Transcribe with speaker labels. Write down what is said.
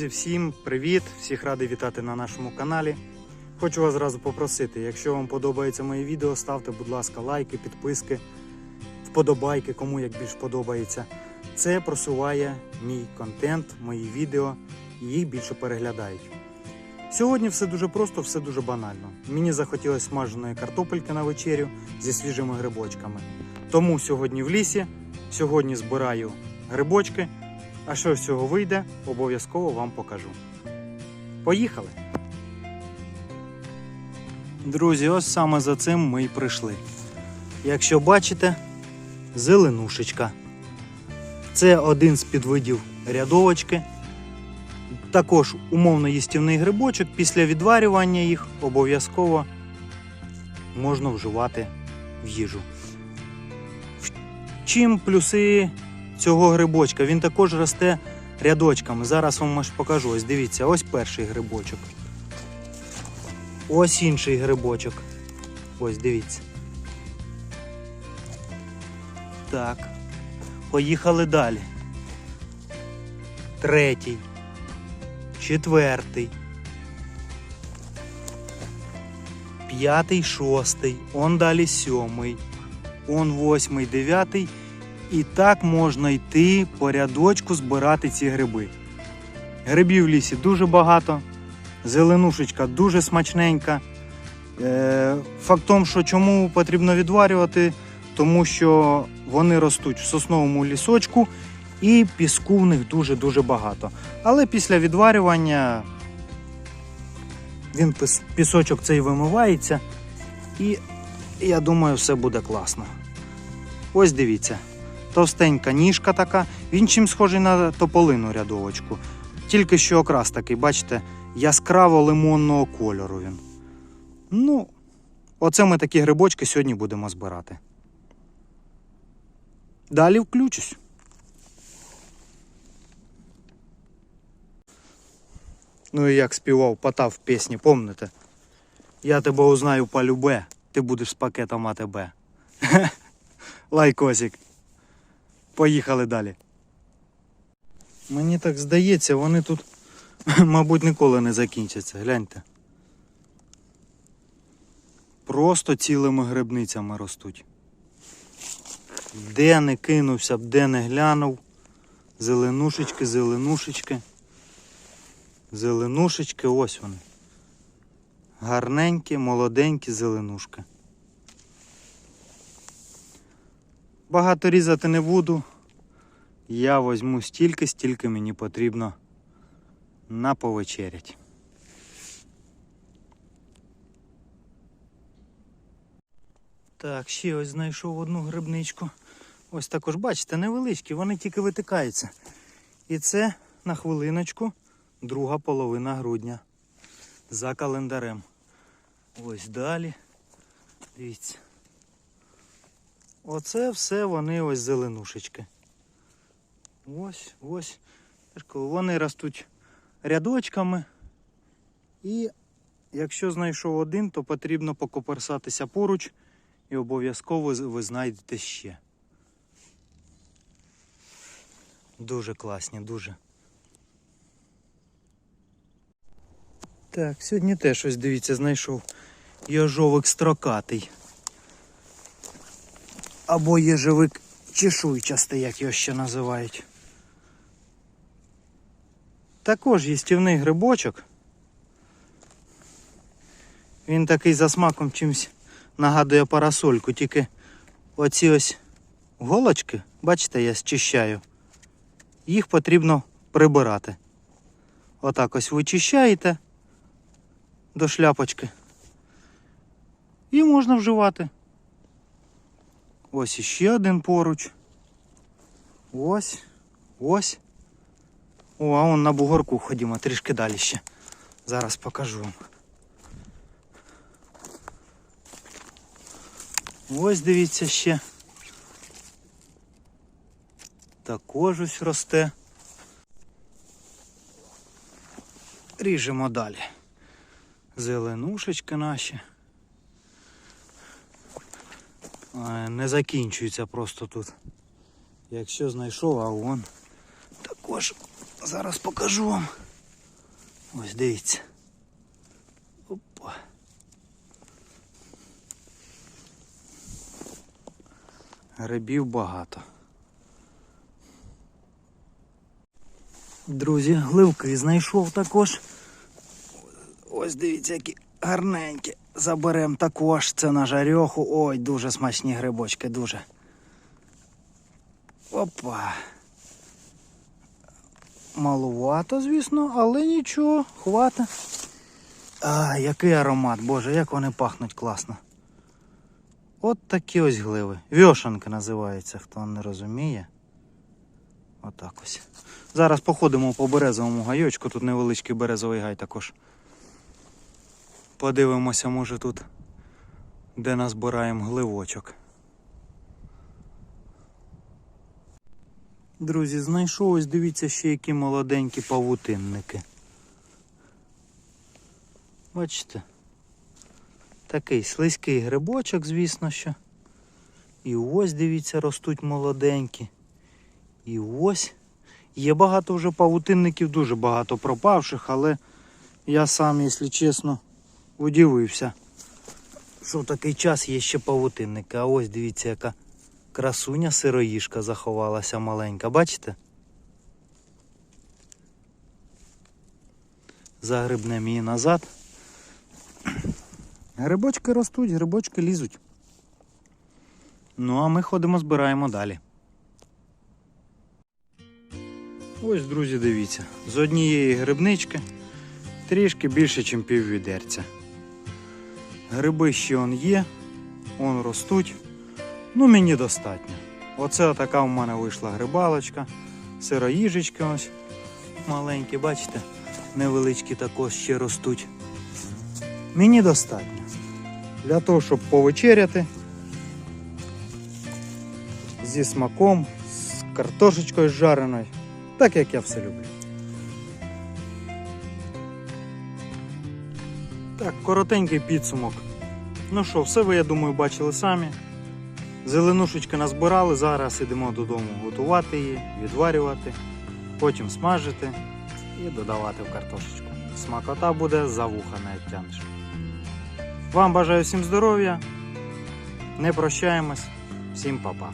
Speaker 1: Друзі, всім привіт! Всіх радий вітати на нашому каналі. Хочу вас зразу попросити, якщо вам подобається моє відео, ставте, будь ласка, лайки, підписки, вподобайки, кому як більш подобається. Це просуває мій контент, мої відео, і їх більше переглядають. Сьогодні все дуже просто, все дуже банально. Мені захотілося смаженої картопельки на вечерю зі свіжими грибочками. Тому сьогодні в лісі, сьогодні збираю грибочки. А що з цього вийде, обов'язково вам покажу. Поїхали! Друзі, ось саме за цим ми й прийшли. Якщо бачите, зеленушечка. Це один з підвидів рядовочки. Також умовно їстівний грибочок. Після відварювання їх обов'язково можна вживати в їжу. Чим плюси цього грибочка? Він також росте рядочками. Зараз вам аж покажу. Ось дивіться, ось перший грибочок. Ось інший грибочок. Ось дивіться. Так. Поїхали далі. Третій. Четвертий. П'ятий, шостий. Он далі сьомий. Он восьмий, дев'ятий. І так можна йти по рядочку збирати ці гриби. Грибів в лісі дуже багато. Зеленушечка дуже смачненька. Е, Факт в що чому потрібно відварювати, тому що вони ростуть в сосновому лісочку і піску в них дуже-дуже багато. Але після відварювання він пісочок цей вимивається, і я думаю, все буде класно. Ось дивіться, товстенька ніжка така, він чим схожий на тополину рядовочку. Тільки що окрас такий, бачите, яскраво лимонного кольору він. Ну, оце ми такі грибочки сьогодні будемо збирати. Далі включусь. Ну і як співав Потап в пісні, помните? Я тебе узнаю по любе, ти будеш з пакетом АТБ. Лайкосик. Поїхали далі. Мені так здається, вони тут, мабуть, ніколи не закінчаться. Гляньте. Просто цілими грибницями ростуть. Де не кинувся б, де не глянув. Зеленушечки, зеленушечки. Зеленушечки, ось вони. Гарненькі, молоденькі зеленушки. Багато різати не буду. Я возьму стільки, стільки мені потрібно на повечерять. Так, ще ось знайшов одну грибничку. Ось також, бачите, невеличкі, вони тільки витикаються. І це на хвилиночку друга половина грудня за календарем. Ось далі. Дивіться. Оце все вони ось зеленушечки. Ось, ось. Вони ростуть рядочками. І якщо знайшов один, то потрібно покоперсатися поруч і обов'язково ви знайдете ще. Дуже класні, дуже. Так, сьогодні теж ось дивіться, знайшов йожовик строкатий. Або єжовик чешуйчастий, як його ще називають. Також їстівний грибочок. Він такий за смаком чимось нагадує парасольку, тільки оці ось голочки, бачите, я зчищаю. Їх потрібно прибирати. Отак ось вичищаєте до шляпочки. І можна вживати. Ось іще один поруч. Ось, ось. О, а он на бугорку ходімо, трішки далі ще. Зараз покажу вам. Ось дивіться ще. Також ось росте. Ріжемо далі. Зеленушечки наші. Не закінчується просто тут. Якщо знайшов, а вон також зараз покажу вам. Ось дивіться. Опа. Грибів багато. Друзі, гливки знайшов також. Ось дивіться, які гарненькі. Заберемо також це на жарьоху. Ой, дуже смачні грибочки, дуже. Опа. Малувато, звісно, але нічого, хвата. А, який аромат, боже, як вони пахнуть класно. От такі ось гливи. Вьошанка називається, хто не розуміє. Отак ось. Зараз походимо по березовому гайочку, тут невеличкий березовий гай також. Подивимося, може тут, де назбираємо гливочок. Друзі, знайшов ось дивіться ще які молоденькі павутинники. Бачите? Такий слизький грибочок, звісно що. І ось, дивіться, ростуть молоденькі. І ось. Є багато вже павутинників, дуже багато пропавших, але я сам, якщо чесно, удивився, що такий час є ще павутинники. А ось дивіться, яка красуня сироїшка заховалася маленька, бачите? Загрибнемо її назад. Грибочки ростуть, грибочки лізуть. Ну, а ми ходимо, збираємо далі. Ось, друзі, дивіться, з однієї грибнички трішки більше, ніж пів відерця. Гриби ще он є, он ростуть. Ну, мені достатньо. Оце така в мене вийшла грибалочка, сироїжечки ось маленькі, бачите, невеличкі також ще ростуть. Мені достатньо. Для того, щоб повечеряти зі смаком, з картошечкою жареною, так як я все люблю. Так, коротенький підсумок. Ну що, все ви, я думаю, бачили самі. Зеленушечки назбирали, зараз йдемо додому готувати її, відварювати, потім смажити і додавати в картошечку. Смакота буде за вуха не тянеш. Вам бажаю всім здоров'я. Не прощаємось. Всім па-па.